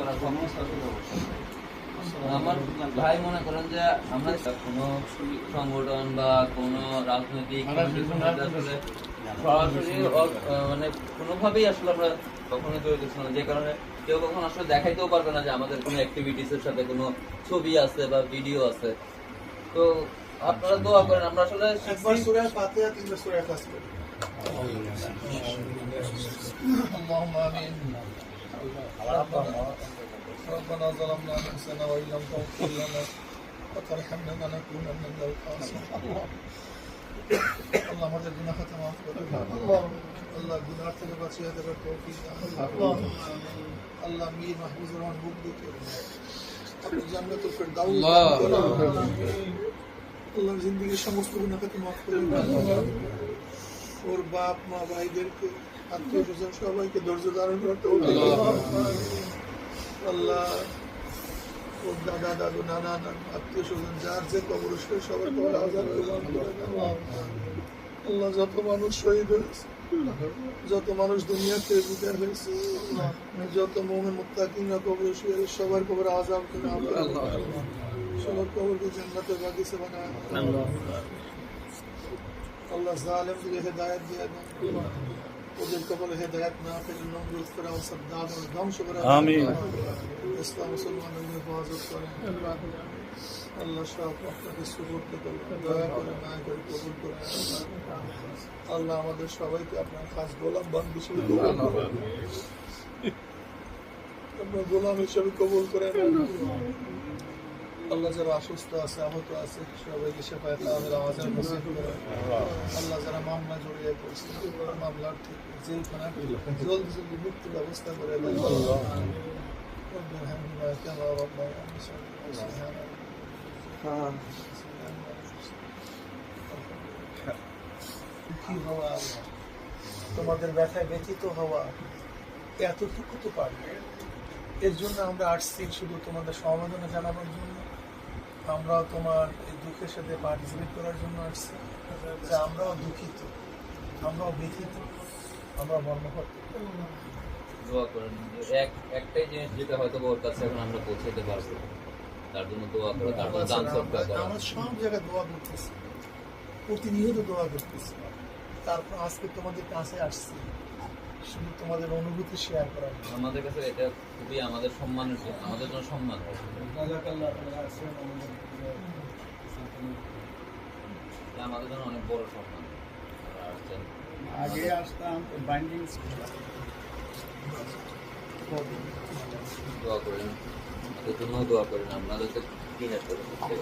করার আমার ভাই মনে করেন যে আমরা কোনো সংগঠন বা কোনো রাজনৈতিক কোনো কিছুর মধ্যে আসলে সরাসরি অ- আহ, মানে কোনোভাবেই আসলে আমরা কখনো জড়িত ছিল না যে কারণে কেউ কখনো আসলে দেখাইতেও পারবে না যে আমাদের কোনো অ্যাক্টিভিটিস এর সাথে কোনো ছবি আছে বা ভিডিও আছে তো আপনারা দোয়া করেন আমরা আসলে একবার সূরা ফাতিহা তিনবার সূরা ইখলাস করি اللهم آمين ربنا ظلمنا أنفسنا وإن لم تغفر لنا وترحمنا لنكونن من الخاسرين আল্লাহ আমাদের গুনাহ খাতা মাফ করে আল্লাহ আল্লাহ গুনাহ থেকে বাঁচিয়ে দেবার তৌফিক দান আল্লাহ আল্লাহ মীর মাহফুজুর রহমান বুক দিতে আপনি জান্নাতুল ফেরদাউস দান করুন আল্লাহর জিন্দগির সমস্ত গুনাহ খাতা মাফ করে দিন ওর বাপ মা ভাইদেরকে আত্মীয় স্বজন সবাইকে ধৈর্য ধারণ করতে আল্লাহ। ওর দাদা দাদু নানা আত্মীয় স্বজন যার যে কবর সে সবার কবর করে আল্লাহ যত মানুষ শহীদ হয়েছে যত মানুষ দুনিয়াতে বিদায় হয়েছে যত মোমেন মুত্তাকিনরা কবর শুয়ে সবার কবর আজাদ করে সবার কবরকে জান্নাতের বাগিচা বানায়। আল্লাহ। জালেমকে হেদায়ত দিয়ে দেন। ওদের কবলে হেদায়ত না পেলে নমরুদ ফেরাও সাদ্দাম ধ্বংস করে আমিন। ইসলাম মুসলমানদের হেফাজত করেন। আল্লাহ সব আপনাকে সুবর্দ করেন দয়া করে না করে কবুল করে আল্লাহ আমাদের সবাইকে আপনার খাস গোলাম বান হিসেবে কবুল করেন। আপনার গোলাম হিসেবে কবুল করেন। আল্লাহ যারা অসুস্থ আছে, আহত আছে, সবাইকে সেবায় তাদের আওয়াজের নসিব আল্লাহ যারা মামলা জড়িয়ে পড়ছে মামলার ঠিক জেলখানা জল জলদি মুক্তি ব্যবস্থা করে দেয় কি হওয়া? তোমাদের ব্যথায় ব্যথিত হওয়া, এতটুকু তো পারবে। এর জন্য আমরা আসছি শুধু তোমাদের সমাধানে জানাবার জন্য। আমরাও তোমার এই দুঃখের সাথে পার্টিসিপেট করার জন্য আসছি। যে আমরাও দুঃখিত। আমরাও ব্যথিত। আমরা মর্মহত দোয়া করেন। এক একটাই জিনিস যেটা হয়তো ওর কাছে এখন আমরা পৌঁছাতে পারব। তার জন্য দোয়া করো তার জন্য দান সবকা করা। আমরা সব জায়গায় দোয়া করতেছি। প্রতিনিয়ত দোয়া করতেছি। তারপর আজকে তোমাদের কাছে আসছি। শুধু তোমাদের অনুভূতি শেয়ার জন্য। আমাদের কাছে এটা খুবই আমাদের সম্মানের জন্য আমাদের জন্য সম্মান। আমাদের জন্য অনেক বড় সম্মান। আগে আসতাম বাইন্ডিং দোয়া করেন। আমাদের জন্য দোয়া করেন আপনাদের তো কি হেল্প করেন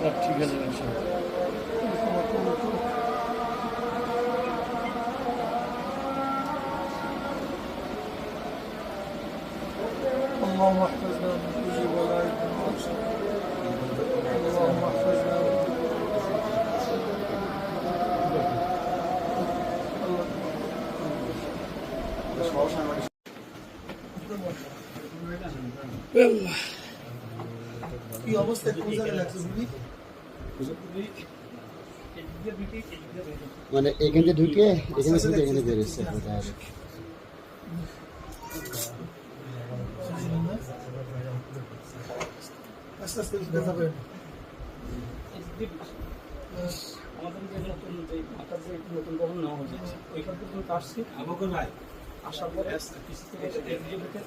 সব ঠিক আছে তোমার কবুল করো। اللهم احفظنا من كل بلاء اللهم احفظنا من كل কি অবস্থা কোন জায়গায় লাগছে বুঝলি মানে এখান থেকে ঢুকে এখানে শুধু এখানে বেরোচ্ছে আস্তে আস্তে ব্যথা আমাদের যে নতুন যে মাথার যে নতুন ভবন নেওয়া হয়েছে ওইখান পর্যন্ত আসছি আসার পরে কিছু থেকে এদিকে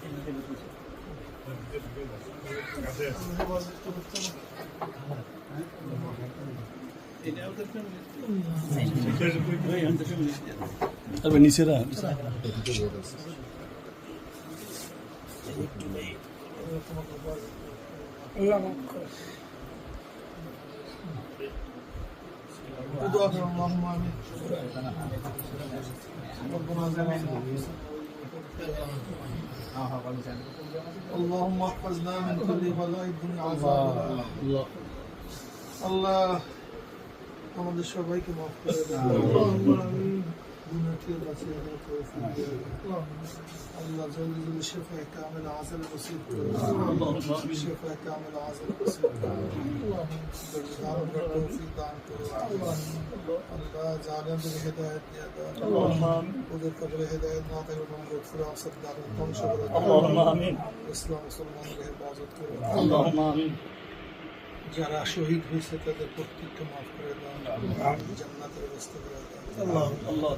అవి నీసేరా Bu da Allah'ım amin. Rabbuna zemin. اللهم آمين ربنا ظلمنا اللهم احفظنا من كل بلاء الدنيا عذاب الآخرة আল্লাহ আমাদের সবাইকে মাফ করে দাও তৌফিক দাও আল্লাহ জলদি জলদি শেফায়ে কামিল আজল নসিব শেফায়ে কামিল আজল নসিব দান করো আল্লাহ জালেমদের হেদায়েত দিয়ে দাও ওদের কবরে হেদায়েত না থাকলে তোমার গফুরা আসাদ দাও ধ্বংস করে ইসলাম মুসলমানদের হেফাজত করো যারা শহীদ হয়েছে তাদের প্রত্যেককে মাফ করে দেন জান্নাতের ব্যবস্থা করে দেন আল্লাহ আল্লাহ